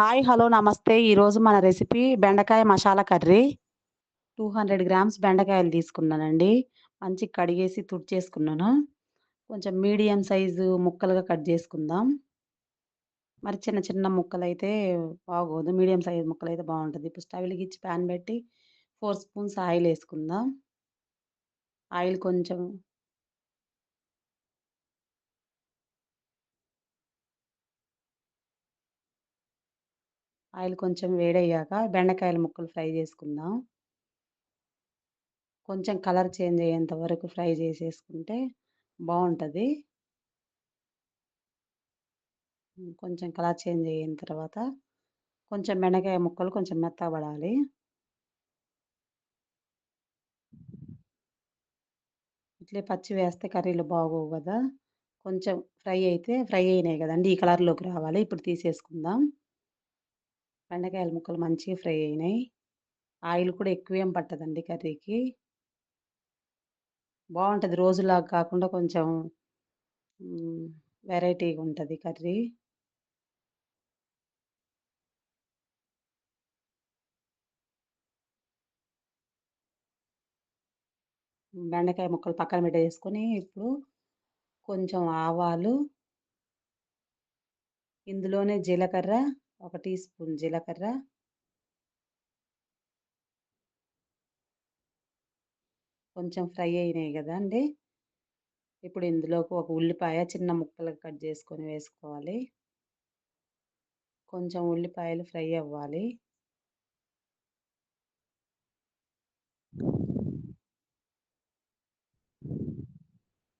Hi hello నమస్తే. ఈరోజు మన రెసిపీ బెండకాయ masala curry. Two hundred grams బెండకాయలు తీసుకున్నానండి. మంచి కడిగేసి తుడిచేసుకున్నాను. కొంచెం మీడియం సైజు ముక్కలుగా కట్ చేసుకుందాం. మరి చిన్న చిన్న ముక్కలు అయితే బాగోదు. మీడియం సైజు ముక్కలు అయితే బాగుంటుంది. ఇప్పుడు స్టవ్ వెలిగించి ప్యాన్ పెట్టి ఫోర్ స్పూన్స్ ఆయిల్ వేసుకుందాం ఆయిల్ కొంచెం ఆయిల్ కొంచెం వేడయ్యాక బెండకాయల ముక్కలు ఫ్రై చేసుకుందాం. కొంచెం కలర్ చేంజ్ అయ్యేంత వరకు ఫ్రై చేసేసుకుంటే బాగుంటుంది కొంచెం కలర్ చేంజ్ అయిన తర్వాత కొంచెం బెండకాయ ముక్కలు కొంచెం మెత్తబడాలి. ఇట్లే పచ్చి వేస్తే కర్రీలు బాగోవు కదా. కొంచెం ఫ్రై అయితే ఫ్రై అయినాయి కదండి ఈ కలర్లోకి రావాలి. ఇప్పుడు తీసేసుకుందాం. బెండకాయల ముక్కలు మంచిగా ఫ్రై అయినాయి. ఆయిల్ కూడా ఎక్కువేం పట్టదండి కర్రీకి. బాగుంటుంది రోజులాగా కాకుండా కొంచెం వెరైటీగా ఉంటుంది కర్రీ. బెండకాయ ముక్కలు పక్కన పెట్టేసుకొని ఇప్పుడు కొంచెం ఆవాలు ఇందులోనే జీలకర్ర ఒక టీ స్పూన్ జీలకర్ర. కొంచెం ఫ్రై అయినాయి కదా అండి. ఇప్పుడు ఇందులోకి ఒక ఉల్లిపాయ చిన్న ముక్కలు కట్ చేసుకొని వేసుకోవాలి. కొంచెం ఉల్లిపాయలు ఫ్రై అవ్వాలి.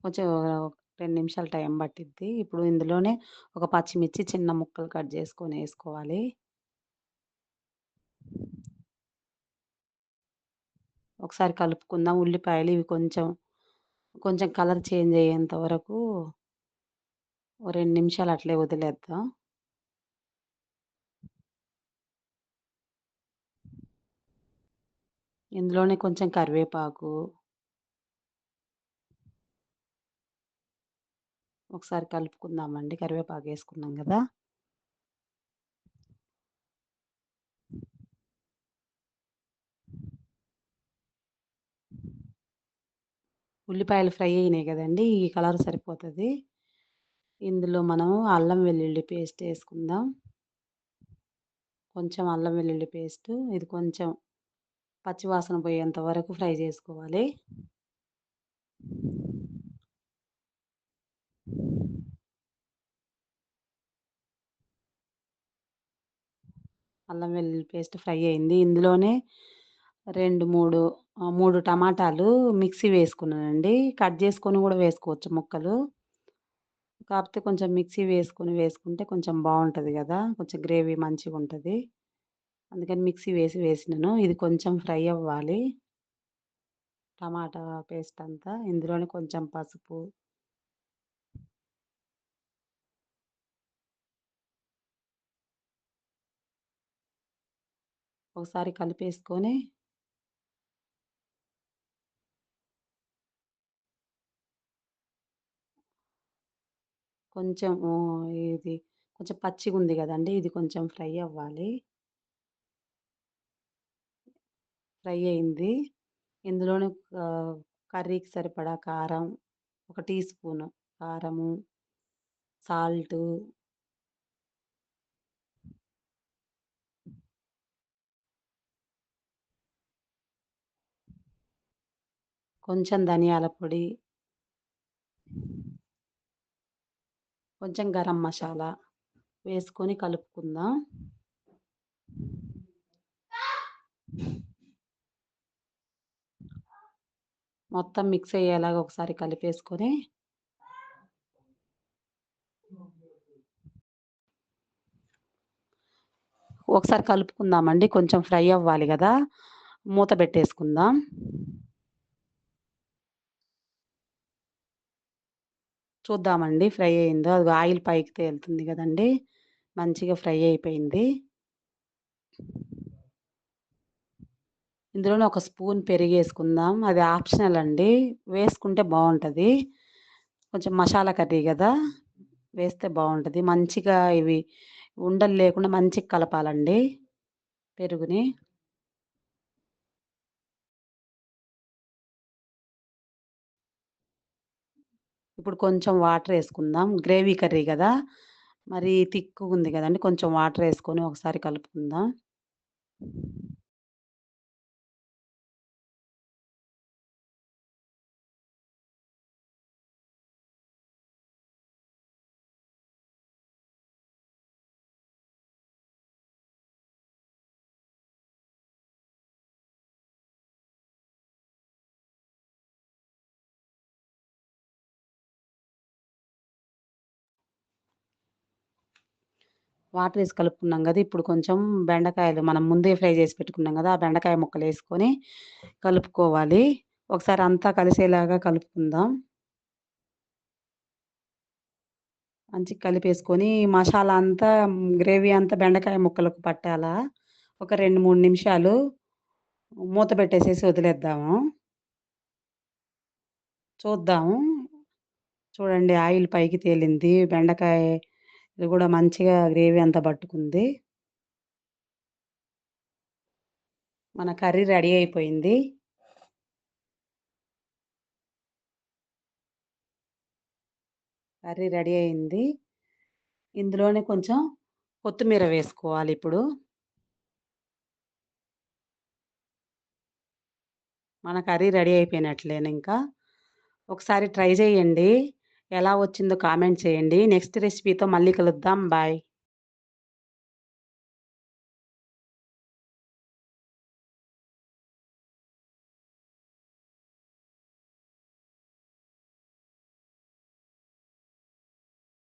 కొంచెం రెండు నిమిషాలు టైం పట్టిద్ది. ఇప్పుడు ఇందులోనే ఒక పచ్చిమిర్చి చిన్న ముక్కలు కట్ చేసుకొని వేసుకోవాలి. ఒకసారి కలుపుకుందాం. ఉల్లిపాయలు ఇవి కొంచెం కొంచెం కలర్ చేంజ్ అయ్యేంత వరకు రెండు నిమిషాలు అట్లే వదిలేద్దాం. ఇందులోనే కొంచెం కరివేపాకు ఒకసారి కలుపుకుందామండి. కరివేపాకు వేసుకున్నాం కదా! ఉల్లిపాయలు ఫ్రై అయినాయి కదండి. ఈ కలర్ సరిపోతుంది. ఇందులో మనం అల్లం వెల్లుల్లి పేస్ట్ వేసుకుందాం. కొంచెం అల్లం వెల్లుల్లి పేస్ట్ ఇది కొంచెం పచ్చివాసన పోయేంత వరకు ఫ్రై చేసుకోవాలి. అల్లం వెల్లుల్లి పేస్ట్ ఫ్రై అయింది. ఇందులోనే రెండు మూడు మూడు టమాటాలు మిక్సీ వేసుకున్నానండి. కట్ చేసుకొని కూడా వేసుకోవచ్చు ముక్కలు. కాకపోతే కొంచెం మిక్సీ వేసుకొని వేసుకుంటే కొంచెం బాగుంటుంది కదా. కొంచెం గ్రేవీ మంచిగా ఉంటుంది. అందుకని మిక్సీ వేసి వేసినాను. ఇది కొంచెం ఫ్రై అవ్వాలి. టమాటా పేస్ట్ అంతా. ఇందులోనే కొంచెం పసుపు ఒకసారి కలిపేసుకొని కొంచెం ఇది కొంచెం పచ్చిగా ఉంది కదండి ఇది కొంచెం ఫ్రై అవ్వాలి. ఫ్రై అయింది. ఇందులోనే కర్రీకి సరిపడా కారం ఒక టీ స్పూను కారము సాల్టు కొంచెం ధనియాల పొడి. కొంచెం గరం మసాలా వేసుకొని కలుపుకుందాం. మొత్తం మిక్స్ అయ్యేలాగా ఒకసారి కలిపేసుకొని ఒకసారి కలుపుకుందామండి. కొంచెం ఫ్రై అవ్వాలి కదా. మూత పెట్టేసుకుందాం. చూద్దామండి. ఫ్రై అయిందో అది ఆయిల్ పైకి తేలుతుంది కదండి. మంచిగా ఫ్రై అయిపోయింది. ఇందులోనే ఒక స్పూన్ పెరిగి వేసుకుందాం అది ఆప్షనల్ అండి. వేసుకుంటే బాగుంటుంది. కొంచెం మసాలా కర్రీ కదా వేస్తే బాగుంటుంది. మంచిగా ఇవి ఉండలు లేకుండా మంచిగా కలపాలండి. పెరుగుని. ఇప్పుడు కొంచెం వాటర్ వేసుకుందాం. గ్రేవీ కర్రీ కదా? మరి థిక్గా ఉంది కదండి. కొంచెం వాటర్ వేసుకొని ఒకసారి కలుపుకుందాం. వాటర్ వేసి కలుపుకున్నాం కదా ఇప్పుడు కొంచెం బెండకాయలు మనం ముందే ఫ్రై చేసి పెట్టుకున్నాం కదా ఆ బెండకాయ ముక్కలు వేసుకొని కలుపుకోవాలి. ఒకసారి అంతా కలిసేలాగా కలుపుకుందాం. మంచిగా కలిపేసుకొని మసాలా అంతా గ్రేవీ అంతా బెండకాయ ముక్కలకు పట్టాలా ఒక 2, 3 నిమిషాలు మూత పెట్టేసేసి వదిలేద్దాము. చూద్దాము. చూడండి ఆయిల్ పైకి తేలింది. బెండకాయ ఇది కూడా మంచిగా గ్రేవీ అంతా పట్టుకుంది. మన కర్రీ రెడీ అయిపోయింది. కర్రీ రెడీ అయింది. ఇందులోనే కొంచెం కొత్తిమీర వేసుకోవాలి ఇప్పుడు మన కర్రీ రెడీ అయిపోయినట్లేను ఇంకా ఒకసారి ట్రై చేయండి ఎలా వచ్చిందో కామెంట్ చేయండి. నెక్స్ట్ రెసిపీతో మళ్ళీ కలుద్దాం. బాయ్.